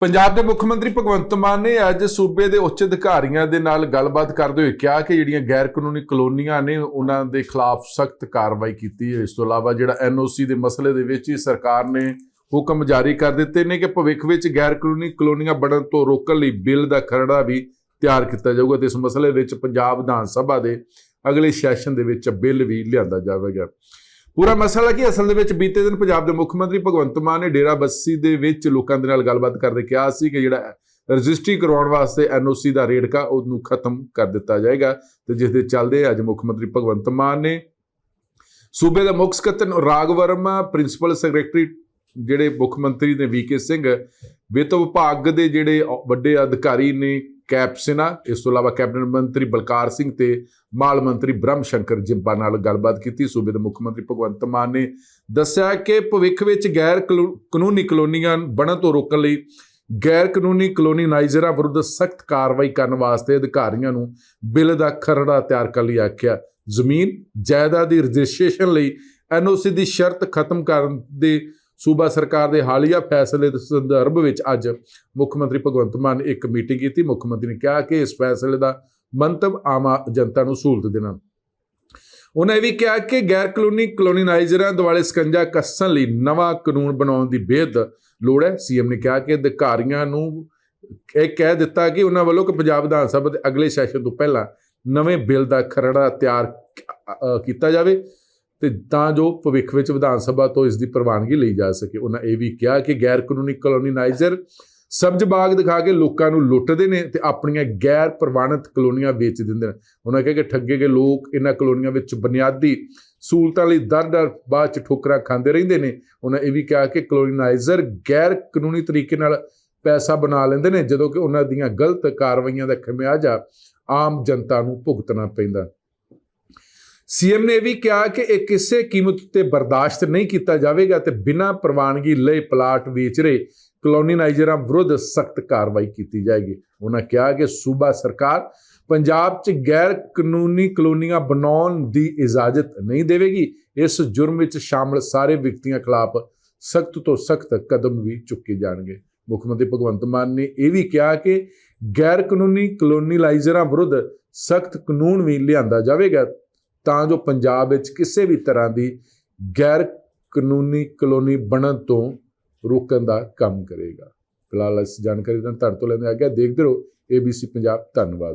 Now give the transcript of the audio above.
ਪੰਜਾਬ ਦੇ ਮੁੱਖ ਮੰਤਰੀ ਭਗਵੰਤ ਮਾਨ ਨੇ ਅੱਜ ਸੂਬੇ ਦੇ ਉੱਚ ਅਧਿਕਾਰੀਆਂ ਦੇ ਨਾਲ ਗੱਲਬਾਤ ਕਰਦੇ ਹੋਏ ਕਿਹਾ ਕਿ ਜਿਹੜੀਆਂ ਗੈਰ ਕਾਨੂੰਨੀ ਕਲੋਨੀਆਂ ਨੇ, ਉਹਨਾਂ ਦੇ ਖਿਲਾਫ ਸਖਤ ਕਾਰਵਾਈ ਕੀਤੀ ਹੈ। ਇਸ ਤੋਂ ਇਲਾਵਾ ਜਿਹੜਾ ਐਨਓਸੀ ਦੇ ਮਸਲੇ ਦੇ ਵਿੱਚ ਹੀ ਸਰਕਾਰ ਨੇ ਹੁਕਮ ਜਾਰੀ ਕਰ ਦਿੱਤੇ ਨੇ ਕਿ ਭਵਿੱਖ ਵਿੱਚ ਗੈਰ ਕਾਨੂੰਨੀ ਕਲੋਨੀਆਂ ਬਣਨ ਤੋਂ ਰੋਕਣ ਲਈ ਬਿੱਲ ਦਾ ਖਰੜਾ ਵੀ ਤਿਆਰ ਕੀਤਾ ਜਾਊਗਾ ਤੇ ਇਸ ਮਸਲੇ ਵਿੱਚ ਪੰਜਾਬ ਵਿਧਾਨ ਸਭਾ ਦੇ ਅਗਲੇ ਸੈਸ਼ਨ ਦੇ ਵਿੱਚ ਬਿੱਲ ਵੀ ਲਿਆਂਦਾ ਜਾਵੇਗਾ। ਪੂਰਾ ਮਸਲਾ ਕੀ ਅਸਲ ਦੇ ਵਿੱਚ ਬੀਤੇ ਦਿਨ ਪੰਜਾਬ ਦੇ ਮੁੱਖ ਮੰਤਰੀ ਭਗਵੰਤ ਮਾਨ ਨੇ ਡੇਰਾ ਬੱਸੀ ਦੇ ਵਿੱਚ ਲੋਕਾਂ ਦੇ ਨਾਲ ਗੱਲਬਾਤ ਕਰਦੇ ਕਿਹਾ ਸੀ ਕਿ ਜਿਹੜਾ ਰਜਿਸਟਰੀ ਕਰਵਾਉਣ ਵਾਸਤੇ ਐਨਓਸੀ ਦਾ ਰੇੜਕਾ ਉਹਨੂੰ ਖਤਮ ਕਰ ਦਿੱਤਾ ਜਾਏਗਾ ਤੇ ਜਿਸ ਦੇ ਚੱਲਦੇ ਅੱਜ ਮੁੱਖ ਮੰਤਰੀ ਭਗਵੰਤ ਮਾਨ ਨੇ ਸੂਬੇ ਦਾ ਮੁੱਖ ਸਕੱਤਰ ਰਾਗ ਵਰਮਾ, ਪ੍ਰਿੰਸੀਪਲ ਸੈਕਟਰੀ ਜਿਹੜੇ ਮੁੱਖ ਮੰਤਰੀ ਨੇ ਵੀਕੇ ਸਿੰਘ, ਵਿੱਤ ਵਿਭਾਗ ਦੇ ਜਿਹੜੇ ਵੱਡੇ ਅਧਿਕਾਰੀ ਨੇ ਕੈਪ ਸਿਨਾ ਇਸ ਤੋਂ ਇਲਾਵਾ ਕੈਬਨਿਟ ਮੰਤਰੀ ਬਲਕਾਰ ਸਿੰਘ ਤੇ ਮਾਲ ਮੰਤਰੀ ਬ੍ਰਹਮ ਸ਼ੰਕਰ ਜਿੰਪਾ ਨਾਲ ਗੱਲਬਾਤ ਕੀਤੀ। ਸੂਬੇ ਦੇ ਮੁੱਖ ਮੰਤਰੀ ਭਗਵੰਤ ਮਾਨ ਨੇ ਦੱਸਿਆ ਕਿ ਭਵਿੱਖ ਵਿੱਚ ਗੈਰ ਕਲੂ- ਕਾਨੂੰਨੀ ਕਲੋਨੀਆਂ ਬਣਨ ਤੋਂ ਰੋਕਣ ਲਈ ਗੈਰ ਕਾਨੂੰਨੀ ਕਲੋਨੀਨਾਈਜ਼ਰਾਂ ਵਿਰੁੱਧ ਸਖਤ ਕਾਰਵਾਈ ਕਰਨ ਵਾਸਤੇ ਅਧਿਕਾਰੀਆਂ ਨੂੰ ਬਿੱਲ ਦਾ ਖਰੜਾ ਤਿਆਰ ਕਰਨ ਲਈ ਆਖਿਆ। ਜ਼ਮੀਨ, ਜਾਇਦਾਦ ਦੀ ਰਜਿਸਟ੍ਰੇਸ਼ਨ ਲਈ ਐਨਓਸੀ ਦੀ ਸ਼ਰਤ ਖਤਮ ਕਰਨ ਦੇ ਸੂਬਾ ਸਰਕਾਰ ਦੇ ਹਾਲੀਆ ਫੈਸਲੇ ਦੇ ਸੰਦਰਭ ਵਿੱਚ ਅੱਜ ਮੁੱਖ ਮੰਤਰੀ ਭਗਵੰਤ ਮਾਨ ਨੇ ਇੱਕ ਮੀਟਿੰਗ ਕੀਤੀ। ਮੁੱਖ ਮੰਤਰੀ ਨੇ ਕਿਹਾ ਕਿ ਇਸ ਫੈਸਲੇ ਦਾ ਮੰਤਵ ਆਮ ਜਨਤਾ ਨੂੰ ਸਹੂਲਤ ਦੇਣਾ। ਉਹਨਾਂ ਇਹ ਵੀ ਕਿਹਾ ਕਿ ਗੈਰ ਕਾਨੂੰਨੀ ਕਲੋਨੀਨਾਈਜ਼ਰਾਂ ਦੁਆਲੇ ਸਕੰਜਾ ਕੱਸਣ ਲਈ ਨਵਾਂ ਕਾਨੂੰਨ ਬਣਾਉਣ ਦੀ ਬੇਹੱਦ ਲੋੜ ਹੈ। ਸੀਐਮ ਨੇ ਕਿਹਾ ਕਿ ਅਧਿਕਾਰੀਆਂ ਨੂੰ ਇਹ ਕਹਿ ਦਿੱਤਾ ਕਿ ਉਹਨਾਂ ਵੱਲੋਂ ਕਿ ਪੰਜਾਬ ਵਿਧਾਨ ਸਭਾ ਦੇ ਅਗਲੇ ਸੈਸ਼ਨ ਤੋਂ ਪਹਿਲਾਂ ਨਵੇਂ ਬਿੱਲ ਦਾ ਖਰੜਾ ਤਿਆਰ ਕੀਤਾ ਜਾਵੇ। ਤੇ ਤਾਂ ਜੋ ਭਵਿੱਖ ਵਿੱਚ ਵਿਧਾਨ ਸਭਾ ਤੋਂ ਇਸ ਦੀ ਪ੍ਰਵਾਨਗੀ ਲਈ ਜਾ ਸਕੇ। ਉਹਨਾਂ ਇਹ ਵੀ ਕਿਹਾ ਕਿ ਗੈਰ ਕਾਨੂੰਨੀ ਕਲੋਨੀਨਾਈਜ਼ਰ ਸਬਜ਼ ਬਾਗ ਦਿਖਾ ਕੇ ਲੋਕਾਂ ਨੂੰ ਲੁੱਟਦੇ ਨੇ ਤੇ ਆਪਣੀਆਂ ਗੈਰ ਪ੍ਰਵਾਨਿਤ ਕਲੋਨੀਆਂ ਵੇਚ ਦਿੰਦੇ ਨੇ। ਉਹਨਾਂ ਕਿਹਾ ਕਿ ਠੱਗੇ ਗਏ ਲੋਕ ਇਹਨਾਂ ਕਲੋਨੀਆਂ ਵਿੱਚ ਬੁਨਿਆਦੀ ਸਹੂਲਤਾਂ ਲਈ ਦਰ-ਦਰ ਬਾਅਦ ਚ ਠੋਕਰਾਂ ਖਾਂਦੇ ਰਹਿੰਦੇ ਨੇ। ਉਹਨਾਂ ਇਹ ਵੀ ਕਿਹਾ ਕਿ ਕਲੋਨੀਨਾਈਜ਼ਰ ਗੈਰ ਕਾਨੂੰਨੀ ਤਰੀਕੇ ਨਾਲ ਪੈਸਾ ਬਣਾ ਲੈਂਦੇ ਨੇ, ਜਦੋਂ ਕਿ ਉਹਨਾਂ ਦੀਆਂ ਗਲਤ ਕਾਰਵਾਈਆਂ ਦਾ ਖਮਿਆਜਾ ਆਮ ਜਨਤਾ ਨੂੰ ਭੁਗਤਣਾ ਪੈਂਦਾ। ਸੀਐਮ ਨੇ ਇਹ ਵੀ ਕਿਹਾ ਕਿ ਇਹ ਕਿਸੇ ਕੀਮਤ ਤੇ ਬਰਦਾਸ਼ਤ ਨਹੀਂ ਕੀਤਾ ਜਾਵੇਗਾ ਤੇ ਬਿਨਾਂ ਪ੍ਰਵਾਨਗੀ ਲਈ ਪਲਾਟ ਵੇਚ ਰਹੇ ਕਲੋਨੀਨਾਈਜ਼ਰਾਂ ਵਿਰੁੱਧ ਸਖਤ ਕਾਰਵਾਈ ਕੀਤੀ ਜਾਏਗੀ। ਉਹਨਾਂ ਕਿਹਾ ਕਿ ਸੂਬਾ ਸਰਕਾਰ ਪੰਜਾਬ 'ਚ ਗੈਰ ਕਾਨੂੰਨੀ ਕਲੋਨੀਆਂ ਬਣਾਉਣ ਦੀ ਇਜਾਜ਼ਤ ਨਹੀਂ ਦੇਵੇਗੀ। ਇਸ ਜੁਰਮ ਵਿੱਚ ਸ਼ਾਮਲ ਸਾਰੇ ਵਿਅਕਤੀਆਂ ਖਿਲਾਫ ਸਖਤ ਤੋਂ ਸਖਤ ਕਦਮ ਵੀ ਚੁੱਕੇ ਜਾਣਗੇ। ਮੁੱਖ ਮੰਤਰੀ ਭਗਵੰਤ ਮਾਨ ਨੇ ਇਹ ਵੀ ਕਿਹਾ ਕਿ ਗੈਰ ਕਾਨੂੰਨੀ ਕਲੋਨੀਲਾਈਜ਼ਰਾਂ ਵਿਰੁੱਧ ਸਖਤ ਕਾਨੂੰਨ ਵੀ ਲਿਆਂਦਾ ਜਾਵੇਗਾ। ਤਾਂ ਜੋ ਪੰਜਾਬ ਵਿੱਚ ਕਿਸੇ ਵੀ ਤਰ੍ਹਾਂ ਦੀ ਗੈਰ ਕਾਨੂੰਨੀ ਕਲੋਨੀ ਬਣਨ ਤੋਂ ਰੋਕਣ ਦਾ ਕੰਮ ਕਰੇਗਾ। ਫਿਲਹਾਲ ਇਸ ਜਾਣਕਾਰੀ ਦਾ ਤੁਹਾਡੇ ਤੋਂ ਲੈਂਦੇ ਆ ਗਿਆ ਦੇਖਦੇ ਰਹੋ ABC ਪੰਜਾਬ। ਧੰਨਵਾਦ।